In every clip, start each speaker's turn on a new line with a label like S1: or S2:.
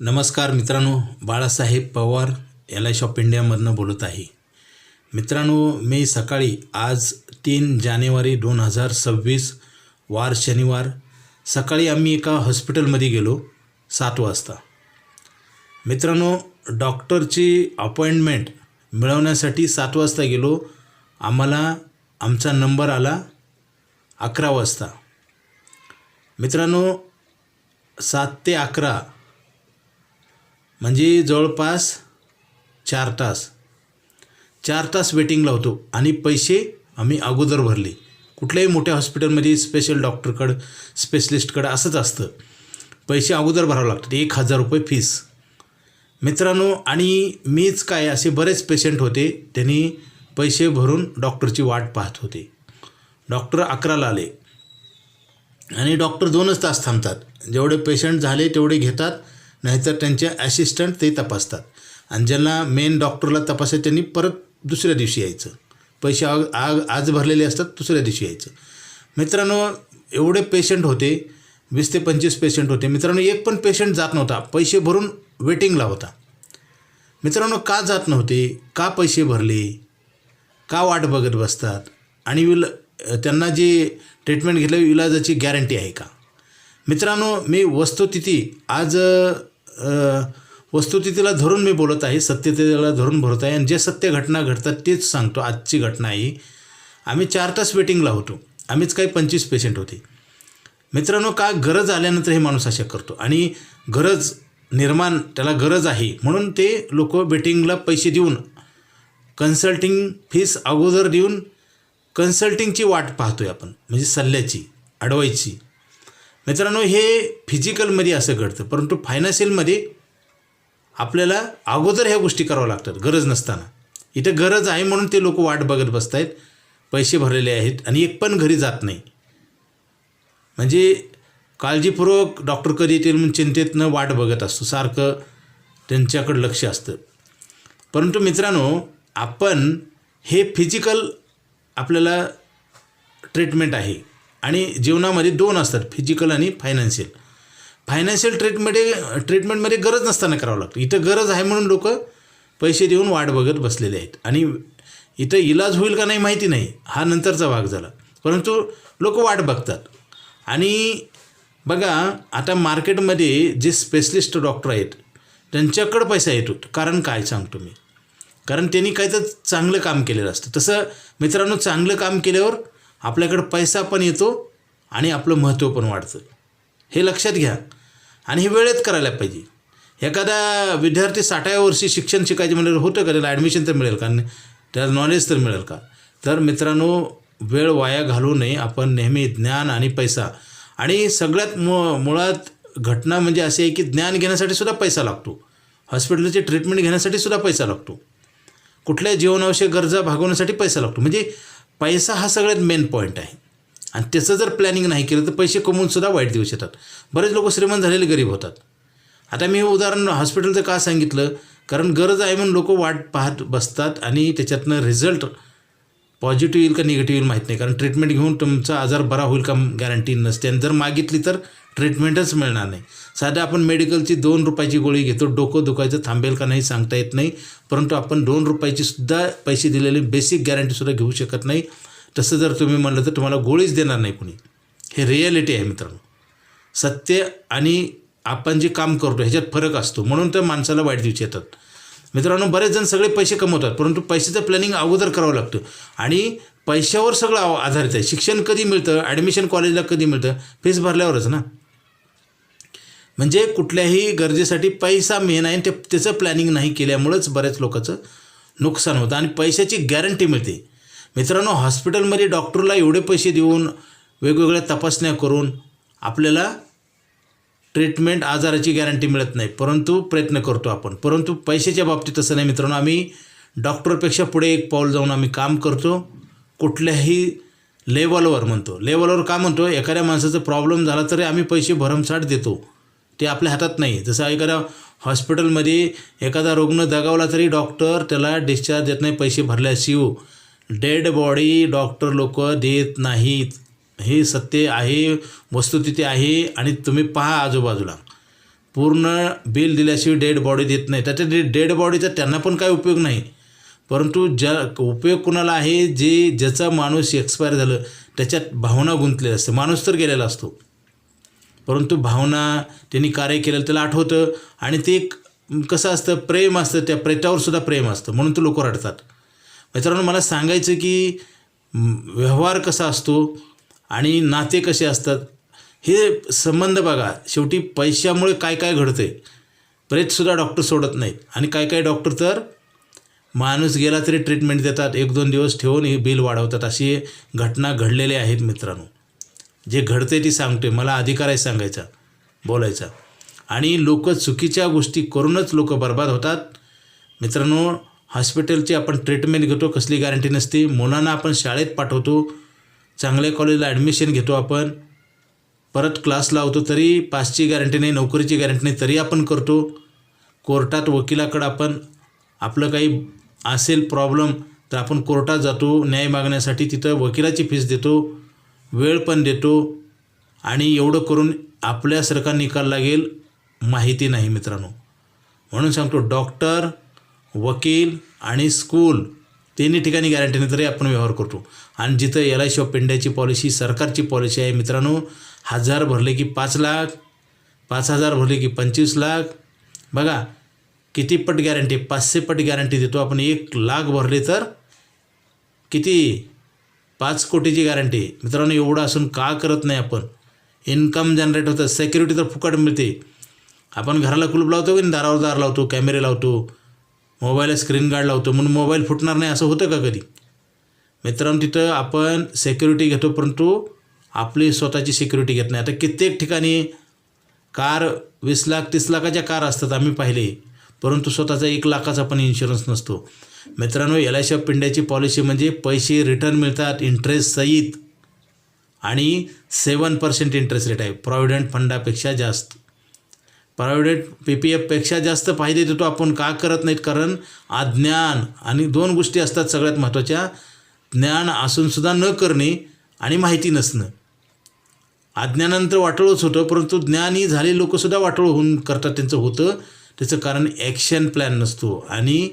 S1: नमस्कार मित्रांनो Balasaheb Pawar L I shop इंडियामधनं बोलत आहे. मित्रांनो मी सकाळी आज तीन जानेवारी दोन हजार सव्वीस वार शनिवार सकाळी आम्ही एका हॉस्पिटलमध्ये गेलो सात वाजता. मित्रांनो डॉक्टरची अपॉइंटमेंट मिळवण्यासाठी सात वाजता गेलो आम्हाला आमचा नंबर आला अकरा वाजता. मित्रांनो सात ते अकरा म्हणजे जवळपास चार तास. चार तास वेटिंगला होतो आणि पैसे आम्ही अगोदर भरले. कुठल्याही मोठ्या हॉस्पिटलमध्ये स्पेशल डॉक्टरकडं स्पेशलिस्टकडं असंच असतं. पैसे अगोदर भरावं लागतात. एक हजार रुपये फीस मित्रांनो आणि मीच काय असे बरेच पेशंट होते. त्यांनी पैसे भरून डॉक्टरची वाट पाहत होते. डॉक्टर अकराला आले. आणि डॉक्टर दोनच तास थांबतात. जेवढे पेशंट झाले तेवढे घेतात. नाहीतर त्यांचे ॲसिस्टंट ते तपासतात. आणि ज्यांना मेन डॉक्टरला तपासायचं त्यांनी परत दुसऱ्या दिवशी यायचं. पैसे आग आग आज भरलेले असतात दुसऱ्या दिवशी यायचं. मित्रांनो एवढे पेशंट होते वीस ते पंचवीस पेशंट होते. मित्रांनो एक पण पेशंट जात नव्हता. पैसे भरून वेटिंगला होता. मित्रांनो का जात नव्हते? का पैसे भरले? का वाट बघत बसतात? आणि विल त्यांना जी ट्रीटमेंट घेतलं इलाजाची गॅरंटी आहे का? मित्रांनो मी वस्तुस्थिती आज वस्तुस्थितीला धरून मी बोलत आहे सत्यतेला धरून भरत आहे आणि जे सत्य घटना घडतात तेच सांगतो आजची घटना आहे आम्ही चार तास वेटिंगला होतो. आम्हीच काही पंचवीस पेशंट होते. मित्रांनो का गरज आल्यानंतर हे माणूस अशा करतो? आणि गरज निर्माण त्याला गरज आहे म्हणून ते लोक वेटिंगला पैसे देऊन कन्सल्टिंग फीस अगोदर देऊन कन्सल्टिंगची वाट पाहतो आहे आपण म्हणजे सल्ल्याची अडवायची. मित्रांनो हे फिजिकलमध्ये असं घडतं परंतु फायनान्शियलमध्ये आपल्याला अगोदर ह्या गोष्टी कराव्या लागतात गरज नसताना. इथं गरज आहे म्हणून ते लोक वाट बघत बसत आहेत पैसे भरलेले आहेत आणि एक पण घरी जात नाही. म्हणजे काळजीपूर्वक डॉक्टर कधी येतील म्हणून चिंतेतनं वाट बघत असतो सारखं त्यांच्याकडं लक्ष असतं. परंतु मित्रांनो आपण हे फिजिकल आपल्याला ट्रीटमेंट आहे. आणि जीवनामध्ये दोन असतात फिजिकल आणि फायनान्शियल फायनान्शियल ट्रीटमध्ये ट्रीटमेंटमध्ये गरज नसताना करावं लागतं. इथं गरज आहे म्हणून लोक पैसे देऊन वाट बघत बसलेले आहेत. आणि इथं इलाज होईल का नाही माहिती नाही हा नंतरचा भाग झाला. परंतु लोक वाट बघतात. आणि बघा आता मार्केटमध्ये जे स्पेशलिस्ट डॉक्टर आहेत त्यांच्याकडं पैसा येतो कारण काय सांगतो मी? कारण त्यांनी काही तर चांगलं काम केलेलं असतं. तसं मित्रांनो चांगलं काम केल्यावर आपल्याकडं पैसा पण येतो आणि आपलं महत्त्व पण वाढतं. हे लक्षात घ्या. आणि हे वेळेत करायला पाहिजे. एखादा विद्यार्थी साठाव्या वर्षी शिक्षण शिकायचे म्हणल्यावर होतं का? त्याला ॲडमिशन तर मिळेल का? त्याला नॉलेज तर मिळेल का? तर मित्रांनो वेळ वाया घालवू नये. आपण नेहमी ज्ञान आणि पैसा. आणि सगळ्यात मु मुळात घटना म्हणजे अशी आहे की ज्ञान घेण्यासाठी सुद्धा पैसा लागतो. हॉस्पिटलची ट्रीटमेंट घेण्यासाठी सुद्धा पैसा लागतो. कुठल्या जीवनावश्यक गरजा भागवण्यासाठी पैसा लागतो. म्हणजे पैसा हा सगळ्यात मेन पॉईंट आहे. आणि त्याचं जर प्लॅनिंग नाही केलं तर पैसे कमवून सुद्धा वाईट दिवस येतात. बरेच लोक श्रीमंत झालेले गरीब होतात. आता मी उदाहरण हॉस्पिटलचं का सांगितलं? कारण गरज आहे म्हणून लोक वाट पाहत बसतात आणि त्याच्यातनं रिझल्ट पॉझिटिव्ह येईल का निगेटिव्ह येईल माहीत नाही. कारण ट्रीटमेंट घेऊन तुमचा आजार बरा होईल का गॅरंटी नसते. आणि जर मागितली तर ट्रीटमेंटच मिळणार नाही. साधं आपण मेडिकलची दोन रुपयाची गोळी घेतो डोकं दुखायचं थांबेल का नाही सांगता येत नाही. परंतु आपण दोन रुपयाची सुद्धा पैसे दिलेली बेसिक गॅरंटीसुद्धा घेऊ शकत नाही. तसं जर तुम्ही म्हणलं तर तुम्हाला गोळीच देणार नाही कुणी. हे रिॲलिटी आहे मित्रांनो. सत्य आणि आपण जे काम करतो ह्याच्यात फरक असतो. म्हणून तर माणसाला वाईट दिवस येतात. मित्रांनो बरेच जण सगळे पैसे कमवतात परंतु पैशाचं प्लॅनिंग अगोदर करावं लागतं. आणि पैशावर सगळं आव- आधारित आहे. शिक्षण कधी मिळतं ॲडमिशन कॉलेजला कधी मिळतं? फीस भरल्यावरच ना. म्हणजे कुठल्याही गरजेसाठी पैसा मेन आहे आणि ते त्याचं प्लॅनिंग नाही केल्यामुळंच बऱ्याच लोकांचं नुकसान होतं. आणि पैशाची गॅरंटी मिळते. मित्रांनो हॉस्पिटलमध्ये डॉक्टरला एवढे पैसे देऊन वेगवेगळ्या तपासण्या करून आपल्याला ट्रीटमेंट आजाराची गॅरंटी मिळत नाही. परंतु प्रयत्न करतो आपण. परंतु पैशाच्या बाबतीत तसं नाही मित्रांनो. आम्ही डॉक्टरपेक्षा पुढे एक पाऊल जाऊन आम्ही काम करतो. कुठल्याही लेवलवर म्हणतो. लेवलवर का म्हणतो? एखाद्या माणसाचा प्रॉब्लेम झाला तरी आम्ही पैसे भरमसाठ देतो. ते आपल्या हातात नाही जसं एखाद्या हॉस्पिटलमध्ये एखादा रुग्ण दगावला तरी डॉक्टर त्याला डिस्चार्ज देत नाही पैसे भरल्याशिवाय. डेड बॉडी डॉक्टर लोक देत नाहीत. हे सत्य आहे वस्तुस्थिती आहे आणि तुम्ही पहा आजूबाजूला. पूर्ण बिल दिल्याशिवाय डेड बॉडी देत नाही. त्याच्या डे डेड बॉडीचा त्यांना पण काही उपयोग नाही. परंतु ज्या उपयोग कुणाला आहे जे ज्याचा माणूस एक्सपायर झालं त्याच्यात भावना गुंतलेल्या असते माणूस तर गेलेला असतो. परंतु भावना त्यांनी कार्य केलेलं त्याला आठवतं आणि ते एक कसं असतं प्रेम असतं त्या प्रेतावर सुद्धा प्रेम असतं म्हणून तो लोक रडतात. मित्रांनो मला सांगायचं की व्यवहार कसा असतो आणि नाते कसे असतात हे संबंध बघा. शेवटी पैशामुळे काय काय घडते प्रेतसुद्धा डॉक्टर सोडत नाहीत. आणि काय काय डॉक्टर तर माणूस गेला तरी ट्रीटमेंट देतात एक दोन दिवस ठेवून हे बिल वाढवतात. अशी घटना घडलेल्या आहेत मित्रांनो. जे घडते ती सांगते मला अधिकार आहे सांगायचा बोलायचा. आणि लोक चुकीच्या गोष्टी करूनच लोक बर्बाद होतात. मित्रांनो हॉस्पिटलची आपण ट्रीटमेंट घेतो कसली गॅरंटी नसते. मुलांना आपण शाळेत पाठवतो. चांगल्या कॉलेजला ॲडमिशन घेतो आपण. परत क्लास लावतो तरी पासची गॅरंटी नाही नोकरीची गॅरंटी नाही तरी आपण करतो. कोर्टात वकिलाकडं आपण आपलं काही असेल प्रॉब्लेम तर आपण कोर्टात जातो न्याय मागण्यासाठी तिथं वकिलाची फीस देतो. वेळ पण देतो आणि एवढं करून आपल्यासारखा निकाल लागेल माहिती नाही मित्रांनो. म्हणून सांगतो डॉक्टर वकील आणि स्कूल तिन्ही ठिकाणी गॅरंटीने तरी आपण व्यवहार करतो. आणि जिथं एल आय सी ऑफ इंडियाची पॉलिसी सरकारची पॉलिसी आहे मित्रांनो हजार भरले की पाच लाख पाच हजार भरले की पंचवीस लाख. बघा किती पट गॅरंटी पाचशे पट गॅरंटी देतो आपण एक लाख भरले तर किती? पाच कोटीची गॅरंटी मित्रांनो एवढं असून का करत नाही आपण? इन्कम जनरेट होतं सेक्युरिटी तर फुकट मिळते. आपण घराला कुलूप लावतो की दारावर दार लावतो कॅमेरे लावतो मोबाईलला स्क्रीन गार्ड लावतो म्हणून मोबाईल फुटणार नाही असं होतं का कधी? मित्रांनो तिथं आपण सेक्युरिटी घेतो परंतु आपली स्वतःची सिक्युरिटी घेत नाही. आता कित्येक ठिकाणी कार वीस लाख तीस लाखाच्या कार असतात आम्ही पाहिले. परंतु स्वतःचा एक लाखाचा पण इन्शुरन्स नसतो. मित्रांनो एल आय ऑफ इंडियाची पॉलिसी म्हणजे पैसे रिटर्न मिळतात इंटरेस्ट सहित. आणि सेवन पर्सेंट इंटरेस्ट रेट आहे. प्रॉव्हिडंट फंडापेक्षा जास्त. प्रायव्हेट पी पी एफपेक्षा जास्त फायदे देतो आपण का करत नाहीत? कारण अज्ञान आणि दोन गोष्टी असतात सगळ्यात महत्त्वाच्या. ज्ञान असूनसुद्धा न करणे आणि माहिती नसणं. अज्ञानानंतर वाटोळच होतं परंतु ज्ञानी झाले लोकसुद्धा वाटोळ होऊन करतात त्यांचं होतं. त्याचं कारण ॲक्शन प्लॅन नसतो. आणि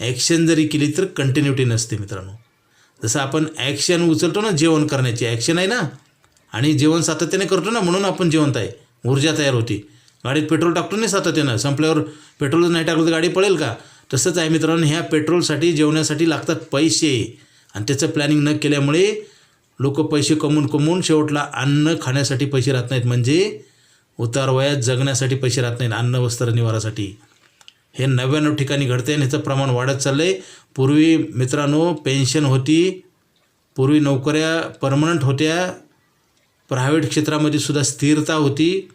S1: ॲक्शन जरी केली तर कंटिन्युटी नसते मित्रांनो. जसं आपण ॲक्शन उचलतो ना जेवण करण्याची. ॲक्शन आहे ना? आणि जेवण सातत्याने करतो ना म्हणून आपण जिवंत आहे. ऊर्जा तयार होती. गाडीत पेट्रोल टाकतो नाही सातत्यानं? संपल्यावर पेट्रोल नाही टाकलं तर गाडी पळेल का? तसंच आहे मित्रांनो ह्या पेट्रोलसाठी जेवण्यासाठी लागतात पैसे. आणि त्याचं प्लॅनिंग न केल्यामुळे लोक पैसे कमवून कमवून शेवटला अन्न खाण्यासाठी पैसे राहत नाहीत. म्हणजे उतार वयात जगण्यासाठी पैसे राहत नाहीत. अन्न वस्त्र निवारासाठी. हे नव्याण्णव ठिकाणी घडते आणि ह्याचं प्रमाण वाढत चाललं आहे पूर्वी मित्रांनो पेन्शन होती पूर्वी नोकऱ्या परमनंट होत्या प्रायव्हेट क्षेत्रामध्ये सुद्धा स्थिरता होती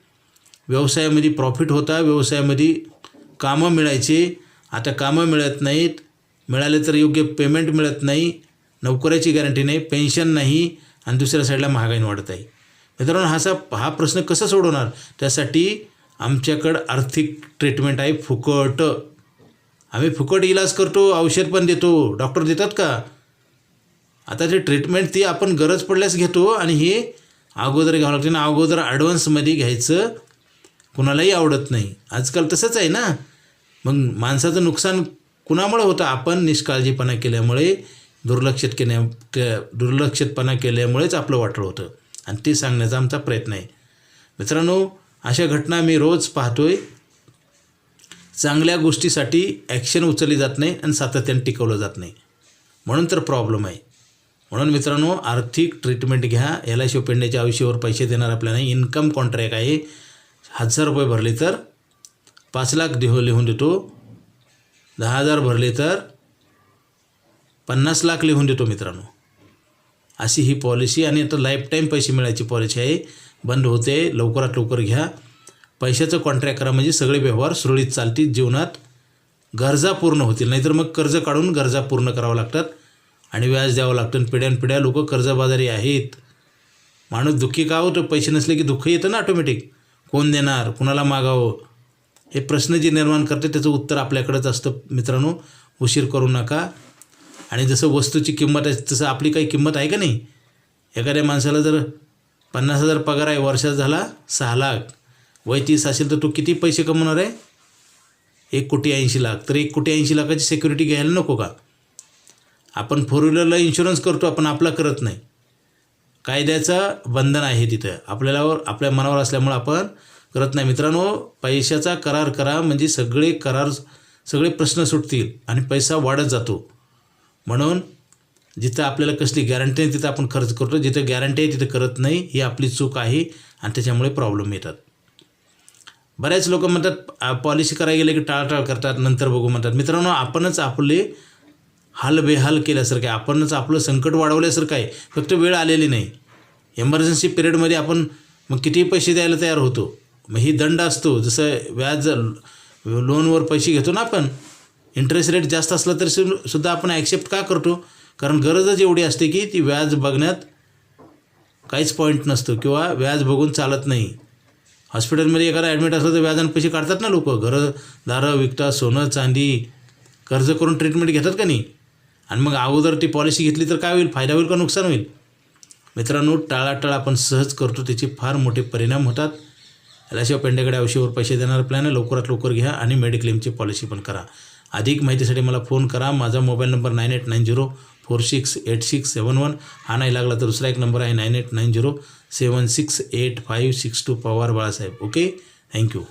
S1: व्यवसायामध्ये प्रॉफिट होता व्यवसायामध्ये कामं मिळायची. आता कामं मिळत नाहीत मिळाले तर योग्य पेमेंट मिळत नाही नोकऱ्याची गॅरंटी नाही पेन्शन नाही आणि दुसऱ्या साईडला महागाई वाढत आहे मित्रांनो हा हा प्रश्न कसा सोडवणार? त्यासाठी आमच्याकडं आर्थिक ट्रीटमेंट आहे फुकट. आम्ही फुकट इलाज करतो औषध पण देतो. डॉक्टर देतात का? आता जे ट्रीटमेंट ती आपण गरज पडल्यास घेतो आणि हे अगोदर घ्यावं लागते ना अगोदर ॲडव्हान्समध्ये घ्यायचं कुणालाही आवडत नाही. आजकाल तसंच आहे ना. मग माणसाचं नुकसान कुणामुळे होतं? आपण निष्काळजीपणा केल्यामुळे दुर्लक्षित केल्या के दुर्लक्षितपणा केल्यामुळेच आपलं वाटलं होतं. आणि ते सांगण्याचा आमचा प्रयत्न आहे. मित्रांनो अशा घटना मी रोज पाहतोय. चांगल्या गोष्टीसाठी ॲक्शन उचलली जात नाही आणि सातत्याने टिकवलं जात नाही. म्हणून तर प्रॉब्लेम आहे. म्हणून मित्रांनो आर्थिक ट्रीटमेंट घ्या. एल आय सी आयुष्यावर पैसे देणार आपल्याला इन्कम कॉन्ट्रॅक्ट आहे. हजार रुपये भरले तर पाच लाख देहो लिहून देतो. दहा हजार भरले तर पन्नास लाख लिहून देतो मित्रांनो. अशी ही पॉलिसी आणि आता लाईफटाईम पैसे मिळायची पॉलिसी आहे. बंद होते लवकरात लवकर घ्या. पैशाचं कॉन्ट्रॅक्ट करा म्हणजे सगळे व्यवहार सुरळीत चालतील जीवनात. गरजा पूर्ण होतील नाहीतर मग कर्ज काढून गरजा पूर्ण करावं लागतात. आणि व्याज द्यावं लागतं पिढ्यानपिढ्या लोक कर्जबाजारी आहेत. माणूस दुःखी का होतं? पैसे नसले की दुःख येतं ना ऑटोमॅटिक कोण देणार? कुणाला मागावं? हे प्रश्न जे निर्माण करते त्याचं उत्तर आपल्याकडंच असतं मित्रांनो. उशीर करू नका. आणि जसं वस्तूची किंमत आहे तसं आपली काही किंमत आहे का नाही? एखाद्या माणसाला जर पन्नास हजार पगार आहे वर्षात झाला सहा लाख. वय तीस असेल तर तू किती पैसे कमवणार आहे? एक कोटी ऐंशी लाख. तर एक कोटी ऐंशी लाखाची सिक्युरिटी घ्यायला नको का? आपण फोर व्हीलरला इन्शुरन्स करतो आपण आपला करत नाही. कायद्याचं बंधन आहे तिथं. आपल्याला आपल्या मनावर असल्यामुळं आपण करत नाही. मित्रांनो पैशाचा करार करा म्हणजे सगळे करार सगळे प्रश्न सुटतील आणि पैसा वाढत जातो. म्हणून जिथं आपल्याला कसली गॅरंटी नाही तिथं आपण खर्च करतो जिथं गॅरंटी आहे तिथं करत नाही ही आपली चूक आहे आणि त्याच्यामुळे प्रॉब्लेम येतात. बऱ्याच लोक म्हणतात पॉलिसी करायला गेले की टाळाटाळ करतात नंतर बघू म्हणतात. मित्रांनो आपणच आपले हाल बेहाल केल्यासारखं आहे. आपणच आपलं संकट वाढवल्यासारखं आहे. फक्त वेळ आलेली नाही. एमर्जन्सी पिरियडमध्ये आपण मग किती पैसे द्यायला तयार होतो? मग ही दंड असतो. जसं व्याज लोनवर पैसे घेतो ना आपण इंटरेस्ट रेट जास्त असला तरी सुद्धा आपण ॲक्सेप्ट का करतो? कारण गरजच एवढी असते की ती व्याज बघण्यात काहीच पॉईंट नसतो किंवा व्याज बघून चालत नाही. हॉस्पिटलमध्ये एखादा ॲडमिट असलं तर व्याजाने पैसे काढतात ना लोक. घरं दारं विकतात सोनं चांदी कर्ज करून ट्रीटमेंट घेतात का नाही? आणि मग अगोदर ती पॉलिसी घेतली तर काय होईल? फायदा होईल का नुकसान होईल? मित्रांनो टाळाटाळ आपण सहज करतो. त्याचे फार मोठे परिणाम होतात. याशिवाय पेंडेकडे औषधीवर पैसे देणारा प्लॅन आहे. लवकरात लवकर घ्या आणि मेडिक्लेमची पॉलिसी पण करा. अधिक माहितीसाठी मला फोन करा. माझा mobile number nine eight nine zero four six eight six seven one. हा नाही लागला तर दुसरा एक नंबर आहे nine eight nine zero seven six eight five six two Pawar Balasaheb. Okay? Thank you.